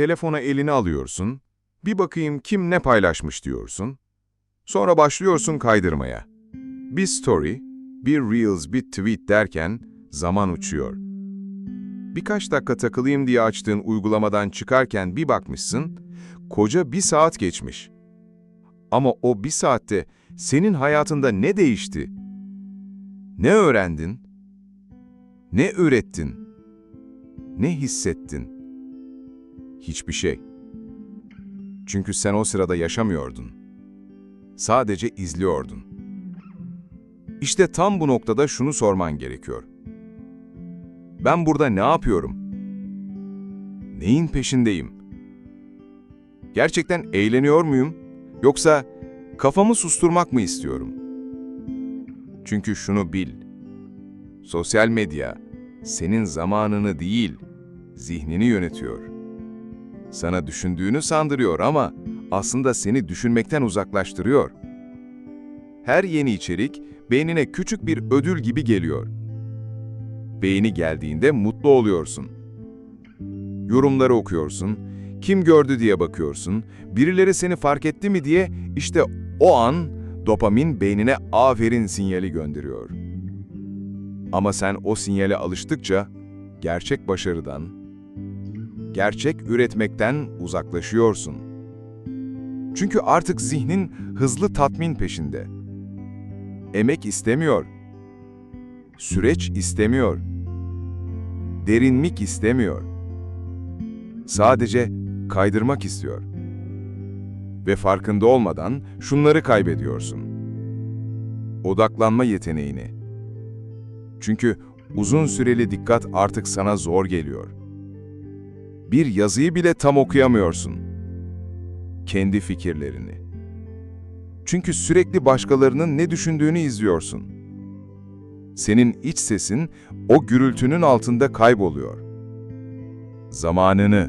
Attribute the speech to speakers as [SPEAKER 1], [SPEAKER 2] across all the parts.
[SPEAKER 1] telefona elini alıyorsun, bir bakayım kim ne paylaşmış diyorsun. Sonra başlıyorsun kaydırmaya. Bir story, bir reels, bir tweet derken zaman uçuyor. Birkaç dakika takılayım diye açtığın uygulamadan çıkarken bir bakmışsın, koca bir saat geçmiş. Ama o bir saatte senin hayatında ne değişti? Ne öğrendin? Ne ürettin? Ne hissettin? Hiçbir şey. Çünkü sen o sırada yaşamıyordun. Sadece izliyordun. İşte tam bu noktada şunu sorman gerekiyor. Ben burada ne yapıyorum? Neyin peşindeyim? Gerçekten eğleniyor muyum? Yoksa kafamı susturmak mı istiyorum? Çünkü şunu bil. Sosyal medya senin zamanını değil, zihnini yönetiyor. Sana düşündüğünü sandırıyor ama aslında seni düşünmekten uzaklaştırıyor. Her yeni içerik beynine küçük bir ödül gibi geliyor. Beğeni geldiğinde mutlu oluyorsun. Yorumları okuyorsun, kim gördü diye bakıyorsun, birileri seni fark etti mi diye işte o an dopamin beynine aferin sinyali gönderiyor. Ama sen o sinyale alıştıkça gerçek başarıdan, gerçek üretmekten uzaklaşıyorsun. Çünkü artık zihnin hızlı tatmin peşinde. Emek istemiyor. Süreç istemiyor. Derinlik istemiyor. Sadece kaydırmak istiyor. Ve farkında olmadan şunları kaybediyorsun. Odaklanma yeteneğini. Çünkü uzun süreli dikkat artık sana zor geliyor. Bir yazıyı bile tam okuyamıyorsun. Kendi fikirlerini. Çünkü sürekli başkalarının ne düşündüğünü izliyorsun. Senin iç sesin o gürültünün altında kayboluyor. Zamanını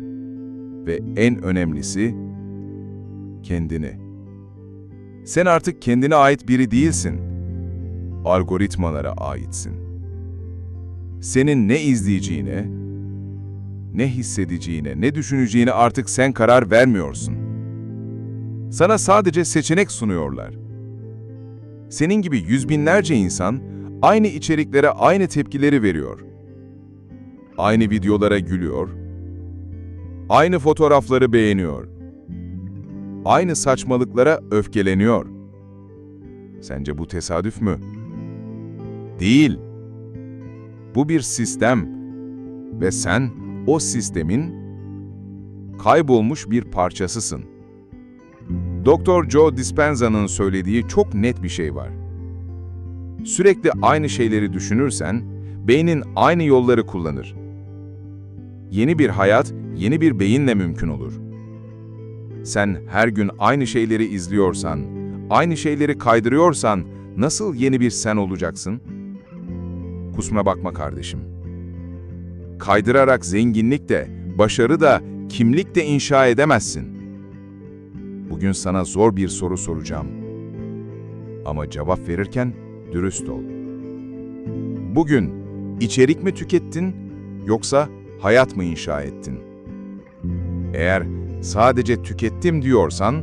[SPEAKER 1] ve en önemlisi kendini. Sen artık kendine ait biri değilsin. Algoritmalara aitsin. Senin ne izleyeceğine, ne hissedeceğine, ne düşüneceğine artık sen karar vermiyorsun. Sana sadece seçenek sunuyorlar. Senin gibi yüz binlerce insan aynı içeriklere aynı tepkileri veriyor. Aynı videolara gülüyor. Aynı fotoğrafları beğeniyor. Aynı saçmalıklara öfkeleniyor. Sence bu tesadüf mü? Değil. Bu bir sistem ve sen o sistemin kaybolmuş bir parçasısın. Doktor Joe Dispenza'nın söylediği çok net bir şey var. Sürekli aynı şeyleri düşünürsen, beynin aynı yolları kullanır. Yeni bir hayat, yeni bir beyinle mümkün olur. Sen her gün aynı şeyleri izliyorsan, aynı şeyleri kaydırıyorsan, nasıl yeni bir sen olacaksın? Kusma bakma kardeşim. Kaydırarak zenginlik de, başarı da, kimlik de inşa edemezsin. Bugün sana zor bir soru soracağım. Ama cevap verirken dürüst ol. Bugün içerik mi tükettin yoksa hayat mı inşa ettin? Eğer sadece tükettim diyorsan,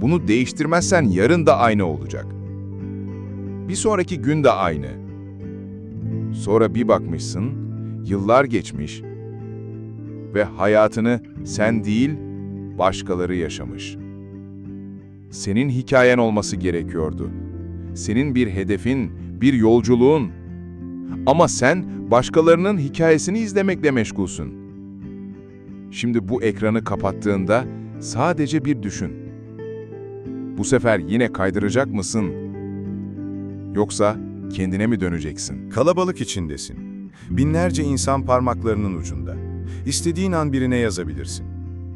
[SPEAKER 1] bunu değiştirmezsen yarın da aynı olacak. Bir sonraki gün de aynı. Sonra bir bakmışsın, yıllar geçmiş ve hayatını sen değil, başkaları yaşamış. Senin hikayen olması gerekiyordu. Senin bir hedefin, bir yolculuğun. Ama sen başkalarının hikayesini izlemekle meşgulsün. Şimdi bu ekranı kapattığında sadece bir düşün. Bu sefer yine kaydıracak mısın? Yoksa kendine mi döneceksin?
[SPEAKER 2] Kalabalık içindesin. Binlerce insan parmaklarının ucunda. İstediğin an birine yazabilirsin.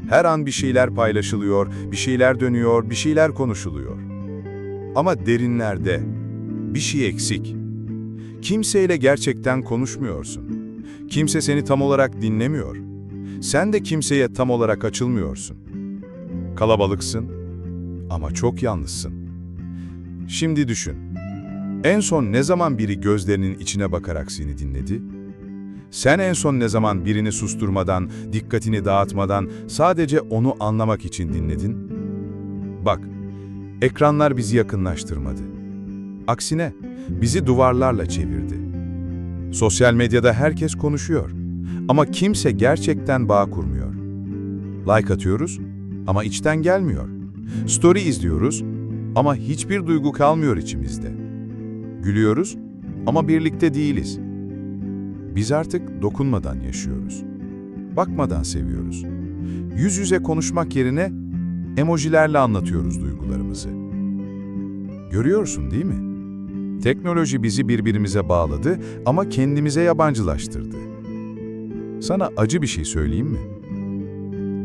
[SPEAKER 2] Her an bir şeyler paylaşılıyor, bir şeyler dönüyor, bir şeyler konuşuluyor. Ama derinlerde bir şey eksik. Kimseyle gerçekten konuşmuyorsun. Kimse seni tam olarak dinlemiyor. Sen de kimseye tam olarak açılmıyorsun. Kalabalıksın ama çok yalnızsın. Şimdi düşün. En son ne zaman biri gözlerinin içine bakarak seni dinledi?
[SPEAKER 1] Sen en son ne zaman birini susturmadan, dikkatini dağıtmadan sadece onu anlamak için dinledin? Bak, ekranlar bizi yakınlaştırmadı. Aksine bizi duvarlarla çevirdi. Sosyal medyada herkes konuşuyor ama kimse gerçekten bağ kurmuyor. Like atıyoruz ama içten gelmiyor. Story izliyoruz ama hiçbir duygu kalmıyor içimizde. Gülüyoruz ama birlikte değiliz. Biz artık dokunmadan yaşıyoruz. Bakmadan seviyoruz. Yüz yüze konuşmak yerine emojilerle anlatıyoruz duygularımızı. Görüyorsun değil mi? Teknoloji bizi birbirimize bağladı ama kendimize yabancılaştırdı. Sana acı bir şey söyleyeyim mi?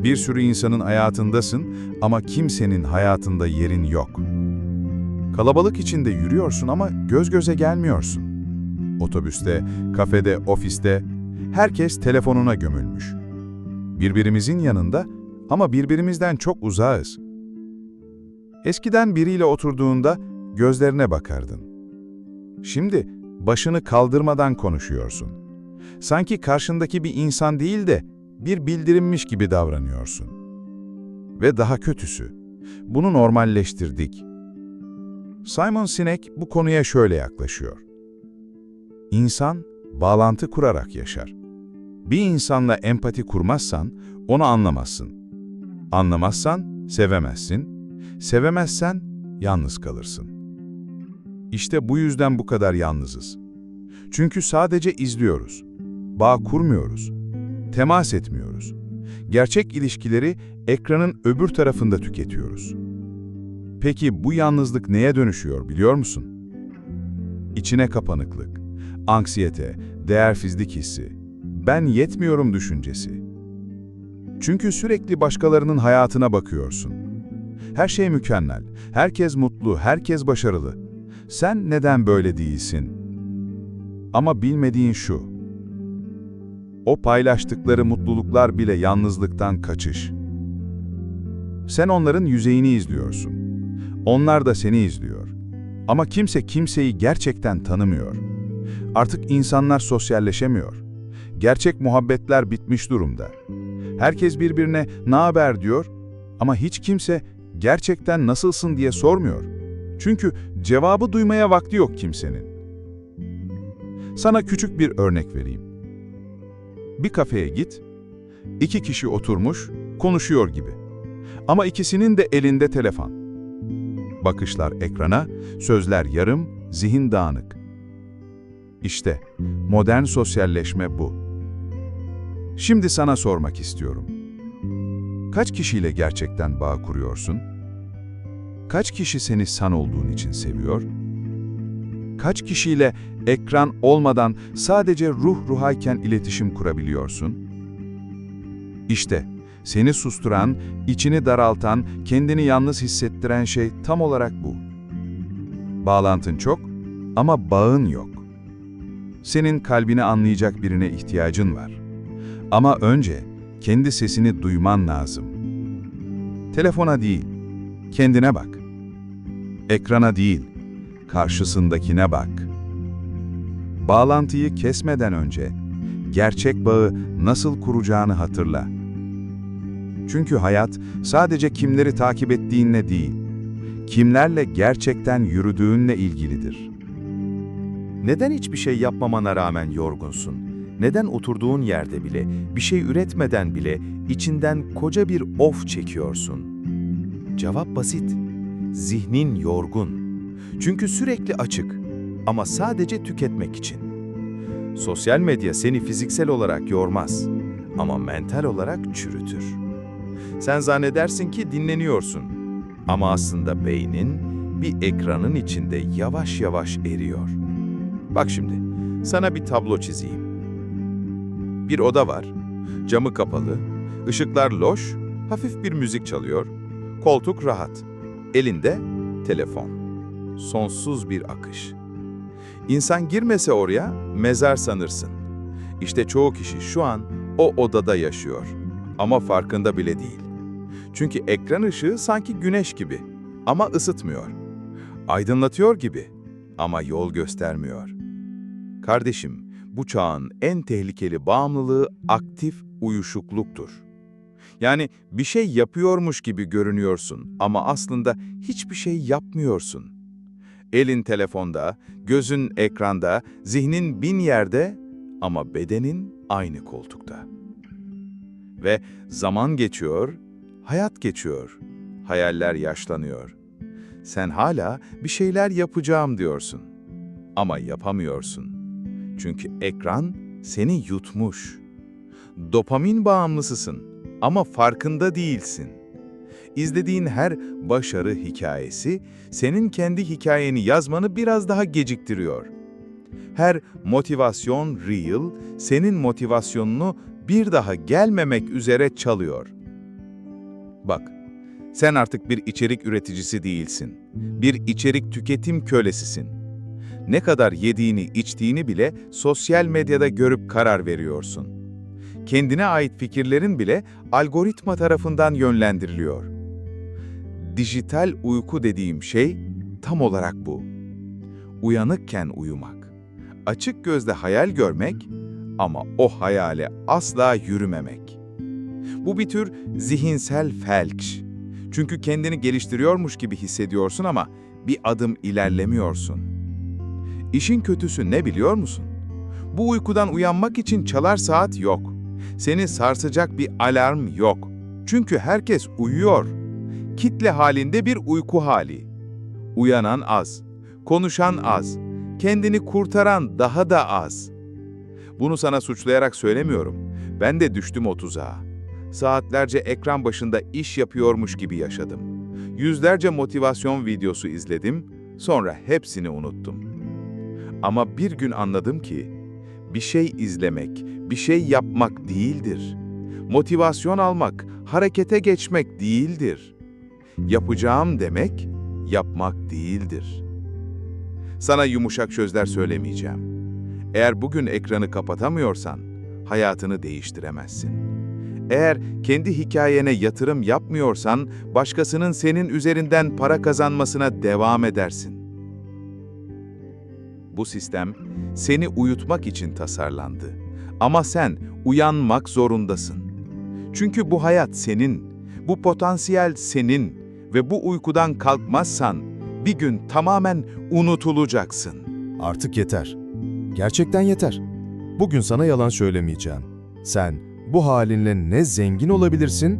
[SPEAKER 1] Bir sürü insanın hayatındasın ama kimsenin hayatında yerin yok. Kalabalık içinde yürüyorsun ama göz göze gelmiyorsun. Otobüste, kafede, ofiste herkes telefonuna gömülmüş. Birbirimizin yanında ama birbirimizden çok uzağız. Eskiden biriyle oturduğunda gözlerine bakardın. Şimdi başını kaldırmadan konuşuyorsun. Sanki karşındaki bir insan değil de bir bildirimmiş gibi davranıyorsun. Ve daha kötüsü, bunu normalleştirdik. Simon Sinek bu konuya şöyle yaklaşıyor. İnsan, bağlantı kurarak yaşar. Bir insanla empati kurmazsan, onu anlamazsın. Anlamazsan, sevemezsin. Sevemezsen, yalnız kalırsın. İşte bu yüzden bu kadar yalnızız. Çünkü sadece izliyoruz. Bağ kurmuyoruz. Temas etmiyoruz. Gerçek ilişkileri ekranın öbür tarafında tüketiyoruz. Peki bu yalnızlık neye dönüşüyor biliyor musun? İçine kapanıklık, anksiyete, değersizlik hissi, ben yetmiyorum düşüncesi. Çünkü sürekli başkalarının hayatına bakıyorsun. Her şey mükemmel, herkes mutlu, herkes başarılı. Sen neden böyle değilsin? Ama bilmediğin şu. O paylaştıkları mutluluklar bile yalnızlıktan kaçış. Sen onların yüzeyini izliyorsun. Onlar da seni izliyor. Ama kimse kimseyi gerçekten tanımıyor. Artık insanlar sosyalleşemiyor. Gerçek muhabbetler bitmiş durumda. Herkes birbirine "Ne haber?" diyor ama hiç kimse gerçekten nasılsın diye sormuyor. Çünkü cevabı duymaya vakti yok kimsenin. Sana küçük bir örnek vereyim. Bir kafeye git, iki kişi oturmuş, konuşuyor gibi. Ama ikisinin de elinde telefon. Bakışlar ekrana, sözler yarım, zihin dağınık. İşte modern sosyalleşme bu. Şimdi sana sormak istiyorum. Kaç kişiyle gerçekten bağ kuruyorsun? Kaç kişi seni san olduğun için seviyor? Kaç kişiyle ekran olmadan sadece ruh ruhayken iletişim kurabiliyorsun? İşte seni susturan, içini daraltan, kendini yalnız hissettiren şey tam olarak bu. Bağlantın çok ama bağın yok. Senin kalbini anlayacak birine ihtiyacın var. Ama önce kendi sesini duyman lazım. Telefona değil, kendine bak. Ekrana değil, karşısındakine bak. Bağlantıyı kesmeden önce gerçek bağı nasıl kuracağını hatırla. Çünkü hayat sadece kimleri takip ettiğinle değil, kimlerle gerçekten yürüdüğünle ilgilidir.
[SPEAKER 3] Neden hiçbir şey yapmamana rağmen yorgunsun? Neden oturduğun yerde bile, bir şey üretmeden bile içinden koca bir of çekiyorsun? Cevap basit. Zihnin yorgun. Çünkü sürekli açık ama sadece tüketmek için. Sosyal medya seni fiziksel olarak yormaz ama mental olarak çürütür. Sen zannedersin ki dinleniyorsun ama aslında beynin bir ekranın içinde yavaş yavaş eriyor. Bak şimdi, sana bir tablo çizeyim. Bir oda var, camı kapalı, ışıklar loş, hafif bir müzik çalıyor, koltuk rahat, elinde telefon. Sonsuz bir akış. İnsan girmese oraya mezar sanırsın. İşte çoğu kişi şu an o odada yaşıyor ama farkında bile değil. Çünkü ekran ışığı sanki güneş gibi ama ısıtmıyor. Aydınlatıyor gibi ama yol göstermiyor. Kardeşim,
[SPEAKER 1] Bu çağın en tehlikeli bağımlılığı aktif uyuşukluktur. Yani bir şey yapıyormuş gibi görünüyorsun ama aslında hiçbir şey yapmıyorsun. Elin telefonda, gözün ekranda, zihnin bin yerde ama bedenin aynı koltukta. Ve zaman geçiyor, hayat geçiyor, hayaller yaşlanıyor. Sen hala bir şeyler yapacağım diyorsun. Ama yapamıyorsun. Çünkü ekran seni yutmuş. Dopamin bağımlısısın ama farkında değilsin. İzlediğin her başarı hikayesi senin kendi hikayeni yazmanı biraz daha geciktiriyor. Her motivasyon reel senin motivasyonunu bir daha gelmemek üzere çalıyor. Bak, sen artık bir içerik üreticisi değilsin. Bir içerik tüketim kölesisin. Ne kadar yediğini, içtiğini bile sosyal medyada görüp karar veriyorsun. Kendine ait fikirlerin bile algoritma tarafından yönlendiriliyor. Dijital uyku dediğim şey tam olarak bu. Uyanıkken uyumak. Açık gözle hayal görmek ama o hayale asla yürümemek. Bu bir tür zihinsel felç. Çünkü kendini geliştiriyormuş gibi hissediyorsun ama bir adım ilerlemiyorsun. İşin kötüsü ne biliyor musun? Bu uykudan uyanmak için çalar saat yok. Seni sarsacak bir alarm yok. Çünkü herkes uyuyor. Kitle halinde bir uyku hali. Uyanan az, konuşan az, kendini kurtaran daha da az. Bunu sana suçlayarak söylemiyorum. Ben de düştüm o tuzağa. Saatlerce ekran başında iş yapıyormuş gibi yaşadım. Yüzlerce motivasyon videosu izledim, sonra hepsini unuttum. Ama bir gün anladım ki, bir şey izlemek, bir şey yapmak değildir. Motivasyon almak, harekete geçmek değildir. Yapacağım demek, yapmak değildir. Sana yumuşak sözler söylemeyeceğim. Eğer bugün ekranı kapatamıyorsan, hayatını değiştiremezsin. Eğer kendi hikayene yatırım yapmıyorsan, başkasının senin üzerinden para kazanmasına devam edersin. Bu sistem seni uyutmak için tasarlandı. Ama sen uyanmak zorundasın. Çünkü bu hayat senin, bu potansiyel senin ve bu uykudan kalkmazsan bir gün tamamen unutulacaksın.
[SPEAKER 4] Artık yeter. Gerçekten yeter. Bugün sana yalan söylemeyeceğim. Sen bu halinle ne zengin olabilirsin,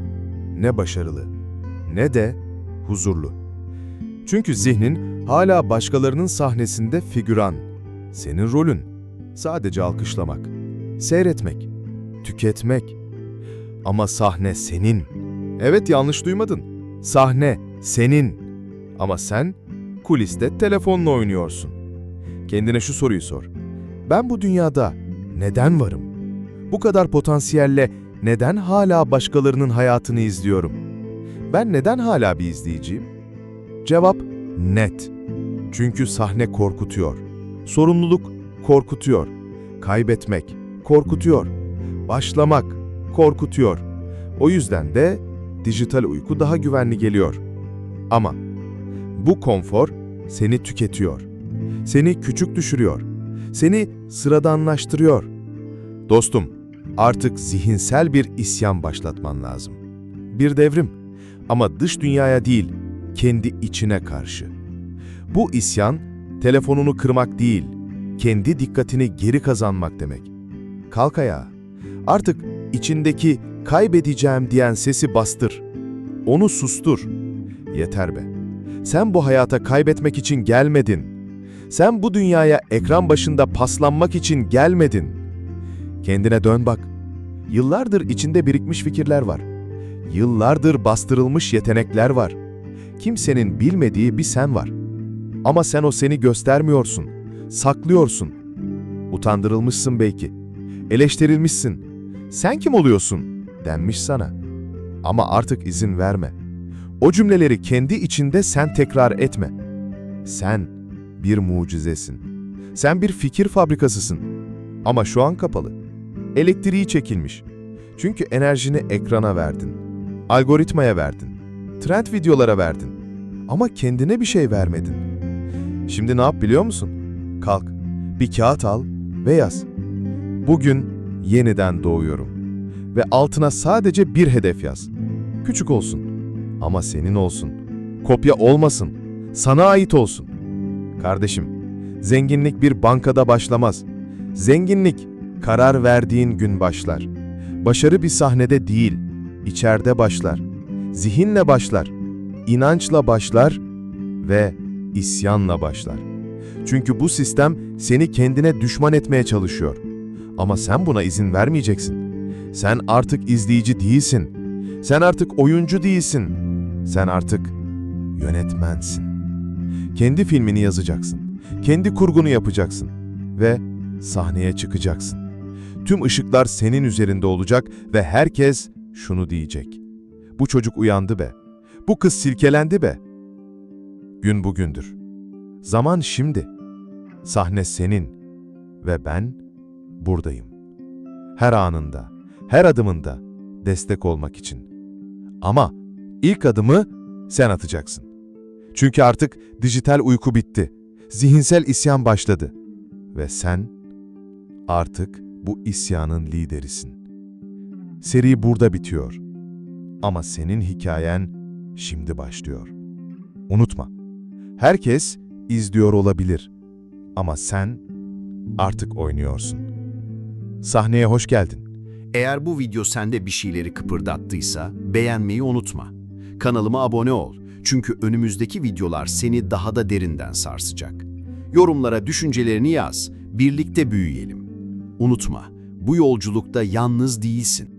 [SPEAKER 4] ne başarılı, ne de huzurlu. Çünkü zihnin hala başkalarının sahnesinde figüran. Senin rolün sadece alkışlamak, seyretmek, tüketmek. Ama sahne senin. Evet yanlış duymadın. Sahne senin. Ama sen kuliste telefonla oynuyorsun. Kendine şu soruyu sor. Ben bu dünyada neden varım? Bu kadar potansiyelle neden hala başkalarının hayatını izliyorum? Ben neden hala bir izleyiciyim? Cevap net. Çünkü sahne korkutuyor. Sorumluluk korkutuyor. Kaybetmek korkutuyor. Başlamak korkutuyor. O yüzden de dijital uyku daha güvenli geliyor. Ama bu konfor seni tüketiyor. Seni küçük düşürüyor. Seni sıradanlaştırıyor. Dostum, artık zihinsel bir isyan başlatman lazım. Bir devrim ama dış dünyaya değil, kendi içine karşı. Bu isyan telefonunu kırmak değil, kendi dikkatini geri kazanmak demek. Kalk ayağa. Artık içindeki kaybedeceğim diyen sesi bastır. Onu sustur. Yeter be. Sen bu hayata kaybetmek için gelmedin. Sen bu dünyaya ekran başında paslanmak için gelmedin. Kendine dön bak. Yıllardır içinde birikmiş fikirler var. Yıllardır bastırılmış yetenekler var. Kimsenin bilmediği bir sen var. Ama sen o seni göstermiyorsun, saklıyorsun. Utandırılmışsın belki. Eleştirilmişsin. Sen kim oluyorsun? denmiş sana. Ama artık izin verme. O cümleleri kendi içinde sen tekrar etme. Sen bir mucizesin. Sen bir fikir fabrikasısın. Ama şu an kapalı. Elektriği çekilmiş. Çünkü enerjini ekrana verdin. Algoritmaya verdin. Trend videolara verdin. Ama kendine bir şey vermedin. Şimdi ne yap biliyor musun? Kalk, bir kağıt al ve yaz. Bugün yeniden doğuyorum. Ve altına sadece bir hedef yaz. Küçük olsun. Ama senin olsun. Kopya olmasın. Sana ait olsun. Kardeşim, zenginlik bir bankada başlamaz. Zenginlik karar verdiğin gün başlar. Başarı bir sahnede değil, içeride başlar. Zihinle başlar, inançla başlar ve isyanla başlar. Çünkü bu sistem seni kendine düşman etmeye çalışıyor. Ama sen buna izin vermeyeceksin. Sen artık izleyici değilsin. Sen artık oyuncu değilsin. Sen artık yönetmensin. Kendi filmini yazacaksın. Kendi kurgunu yapacaksın ve sahneye çıkacaksın. Tüm ışıklar senin üzerinde olacak ve herkes şunu diyecek. Bu çocuk uyandı be. Bu kız silkelendi be. Gün bugündür. Zaman şimdi. Sahne senin ve ben buradayım. Her anında, her adımında destek olmak için. Ama ilk adımı sen atacaksın. Çünkü artık dijital uyku bitti. Zihinsel isyan başladı. Ve sen artık bu isyanın liderisin. Seri burada bitiyor. Ama senin hikayen şimdi başlıyor. Unutma. Herkes izliyor olabilir. Ama sen artık oynuyorsun. Sahneye hoş geldin.
[SPEAKER 5] Eğer bu video sende bir şeyleri kıpırdattıysa beğenmeyi unutma. Kanalıma abone ol. Çünkü önümüzdeki videolar seni daha da derinden sarsacak. Yorumlara düşüncelerini yaz. Birlikte büyüyelim. Unutma, bu yolculukta yalnız değilsin.